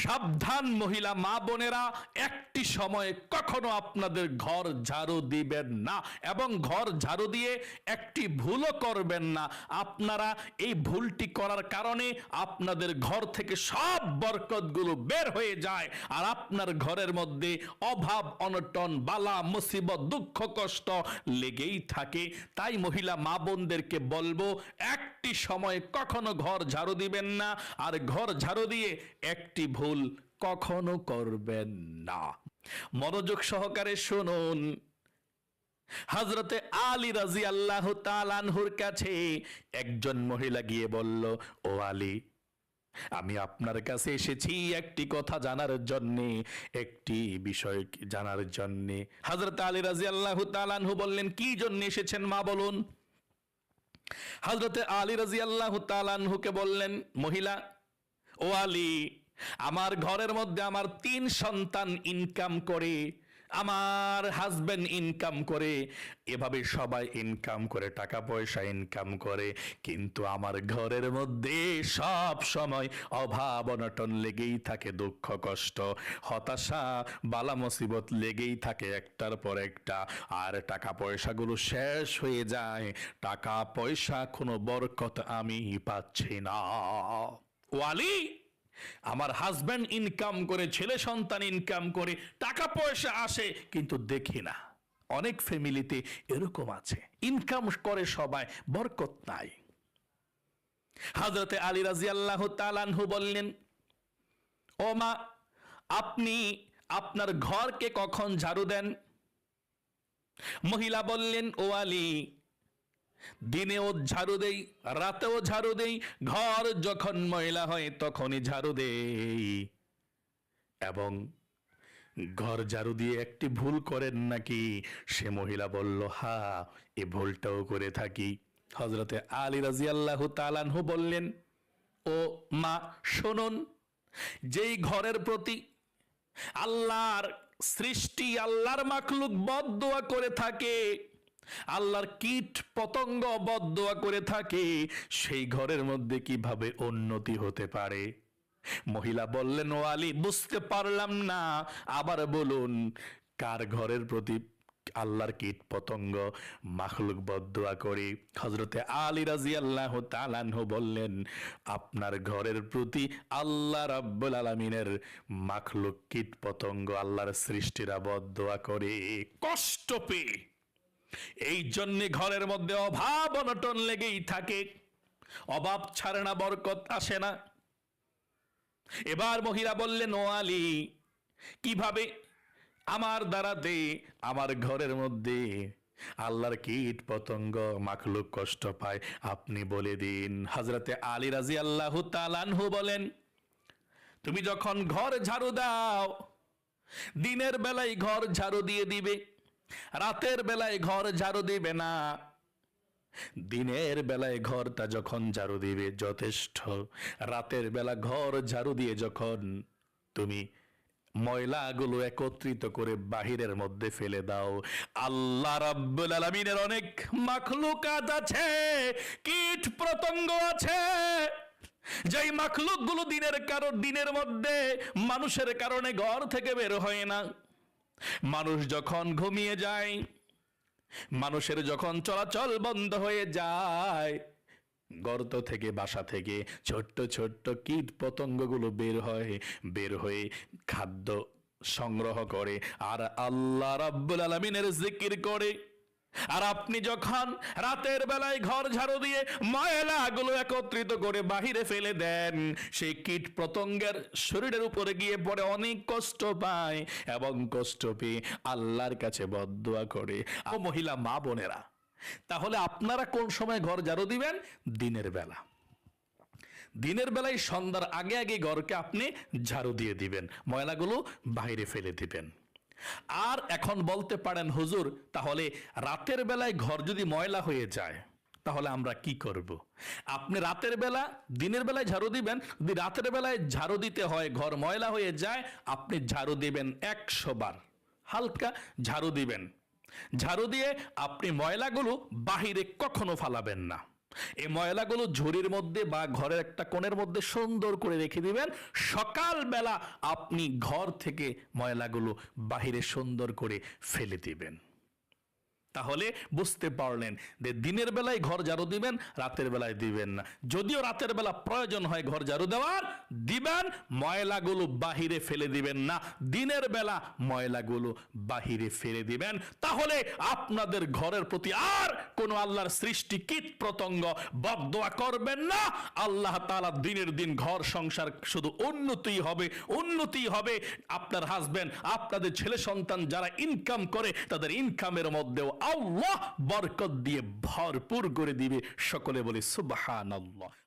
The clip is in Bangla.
সাবধান মহিলা, মা বোনেরা, একটি সময়ে কখনো আপনাদের ঘর ঝাড়ু দিবেন না এবং ঘর ঝাড়ু দিয়ে একটি ভুলও করবেন না। আপনারা এই ভুলটি করার কারণে আপনাদের ঘর থেকে সব বরকতগুলো বের হয়ে যায় আর আপনার ঘরের মধ্যে অভাব, অনটন, বালা, মুসিবত, দুঃখ, কষ্ট লেগেই থাকে। তাই মহিলা, মা বোনদেরকে বলব, একটি সময়ে কখনো ঘর ঝাড়ু দিবেন না আর ঘর ঝাড়ু দিয়ে একটি ভুল কখনো করবেন না। মনোযোগ সহকারে শুনুন। হজরতে আলী রাজি আল্লাহ তালানহুর কাছে একজন মহিলা গিয়ে বলল, ও আলী, আমি আপনার কাছে এসেছি একটি কথা জানার জন্যে, একটি বিষয় জানার জন্যে। হজরত আলী রাজি আল্লাহ তালানহু বললেন, কি জন্য এসেছেন মা, বলুন? হজরতে আলী রাজি আল্লাহ তালানহুকে বললেন, মহিলা, ও আলী আমার ঘরের মধ্যে আমার তিন সন্তান ইনকাম করে, আমার হাজব্যান্ড ইনকাম করে, এভাবে সবাই ইনকাম করে, টাকা পয়সা ইনকাম করে। কিন্তু আমার ঘরের মধ্যে সব সময় অভাব অনটন লেগেই থাকে, দুঃখ কষ্ট, হতাশা, বালা মুসিবত লেগেই থাকে একটার পর একটা। আর টাকা পয়সাগুলো শেষ হয়ে যায়, টাকা পয়সা কোনো বরকত আমি পাচ্ছি না। ওয়ালি! আমার হাজব্যান্ড ইনকাম করে, ছেলে সন্তান ইনকাম করে, টাকা পয়সা আসে, কিন্তু দেখি না। অনেক ফ্যামিলিতে এরকম আছে। ইনকাম করে সবাই, বরকত নাই। হাজরতে আলী রাজি আল্লাহ তালানহু বললেন, ও মা, আপনি আপনার ঘরকে কখন ঝাড়ু দেন? মহিলা বললেন, ও আলী দিনেও ঝাড়ু দেই, রাতেও ঝাড়ু দেই, ঘর যখন ময়লা হয় তখনই ঝাড়ু দেই। এবং ঘর ঝাড়ু দিয়ে একটি ভুল করেন নাকি? সে মহিলা বলল, হা, এ ভুলটাও করে থাকি। হজরতে আলী রাজি আল্লাহ তালানহু বললেন, ও মা, শুনুন, যেই ঘরের প্রতি আল্লাহর সৃষ্টি, আল্লাহর মাখলুক বদদোয়া করে থাকে আল্লাহর কীট পতঙ্গ বদদোয়া করে থাকে, সেই ঘরের মধ্যে কীভাবে উন্নতি হতে পারে? মহিলা বললেন, ও আলী, বুঝতে পারলাম না। আবার বলুন, কার ঘরের প্রতি আল্লাহর কীট পতঙ্গ মাখলুক বদুয়া করে? হজরতে আলী রাজি আল্লাহ তালানহু বললেন, আপনার ঘরের প্রতি আল্লাহ রাব্বুল আলমিনের মাখলুক কীট পতঙ্গ আল্লাহর সৃষ্টিরা বদুয়া করে। কষ্ট পেয়ে এই জন্যে ঘরের মধ্যে অভাব অনটন লেগেই থাকে। অভাব ছাড়ে না, বরকত আসে না। এবার মহিলা বললেন, ও আলী, কীভাবে আমার দ্বারাতে, আমার ঘরের মধ্যে আল্লাহর কীট পতঙ্গ, মাখলুক কষ্ট পায়, আপনি বলে দিন। হজরতে আলী রাজি আল্লাহ তালানহু বলেন, তুমি যখন ঘর ঝাড়ু দাও, দিনের বেলায় ঘর ঝাড়ু দিয়ে দিবে। রাতের বেলায় ঘর ঝাড়ু দিবে না। দিনের বেলায় ঘরটা যখন ঝাড়ু দিবে, যথেষ্ট। রাতের বেলা ঘর ঝাড়ু দিয়ে যখন তুমি ময়লাগুলো একত্রিত করে বাহিরের মধ্যে ফেলে দাও, আল্লাহ রাব্বুল আলামিনের অনেক মাখলুকাত আছে, কীট পতঙ্গ আছে। যেই মাখলুকগুলো দিনের কারণ দিনের মধ্যে মানুষের কারণে ঘর থেকে বের হয় না। মানুষ যখন ঘুমিয়ে যায়, মানুষের যখন চলাচল বন্ধ হয়ে যায়, গর্ত থেকে বাসা থেকে ছোট্ট ছোট্ট কীট পতঙ্গগুলো বের হয়, বের হয়ে খাদ্য সংগ্রহ করে আর আল্লাহ রাব্বুল আলমিনের জিকির করে। আর আপনি যখন রাতের বেলায় ঘর ঝাড়ু দিয়ে ময়লাগুলো একত্রিত করে বাহিরে ফেলে দেন, সেই কীট পতঙ্গের শরীরের উপরে গিয়ে পড়ে অনেক কষ্ট পায় এবং কষ্ট পেয়ে আল্লাহর কাছে বদদোয়া করে। মহিলা, মা বোনেরা, তাহলে আপনারা কোন সময় ঘর ঝাড়ু দিবেন? দিনের বেলা। দিনের বেলায় সন্ধ্যার আগে আগে ঘরকে আপনি ঝাড়ু দিয়ে দিবেন, ময়লাগুলো বাইরে ফেলে দিবেন। আর এখন বলতে পারেন, হুজুর, তাহলে রাতের বেলায় ঘর যদি ময়লা হয়ে যায়, তাহলে আমরা কি করব। আপনি রাতের বেলা, দিনের বেলায় ঝাড়ু দিবেন, যদি রাতের বেলায় ঝাড়ু দিতে হয়, ঘর ময়লা হয়ে যায়, আপনি ঝাড়ু দিবেন একশো বার। হালকা ঝাড়ু দিবেন। ঝাড়ু দিয়ে আপনি ময়লাগুলো বাহিরে কখনো ফালাবেন না। এই ময়লাগুলো ঝুড়ির মধ্যে বা ঘরের একটা কোণের মধ্যে সুন্দর করে রেখে দিবেন। সকালবেলা আপনি ঘর থেকে ময়লাগুলো বাহিরে সুন্দর করে ফেলে দিবেন। তাহলে বুঝতে পারলেন যে দিনের বেলায় ঘর ঝাড়ু দিবেন, রাতের বেলায় দিবেন না। যদিও রাতের বেলা প্রয়োজন হয় ঘর ঝাড়ু দেওয়ার, দিবেন, ময়লাগুলো বাহিরে ফেলে দিবেন না। দিনের বেলা ময়লাগুলো বাহিরে ফেলে দিবেন। তাহলে আপনাদের ঘরের প্রতি আর কোনো আল্লাহর সৃষ্টি কীট প্রতঙ্গ বদোয়া করবেন না। আল্লাহ তালা দিনের দিন ঘর সংসার শুধু উন্নতি হবে উন্নতি হবে। আপনার হাজবেন্ড আপনাদের ছেলে সন্তান যারা ইনকাম করে, তাদের ইনকামের মধ্যেও আল্লাহ বরকত দিয়ে ভরপুর করে দিবে। সকলে বলে সুবহানাল্লাহ।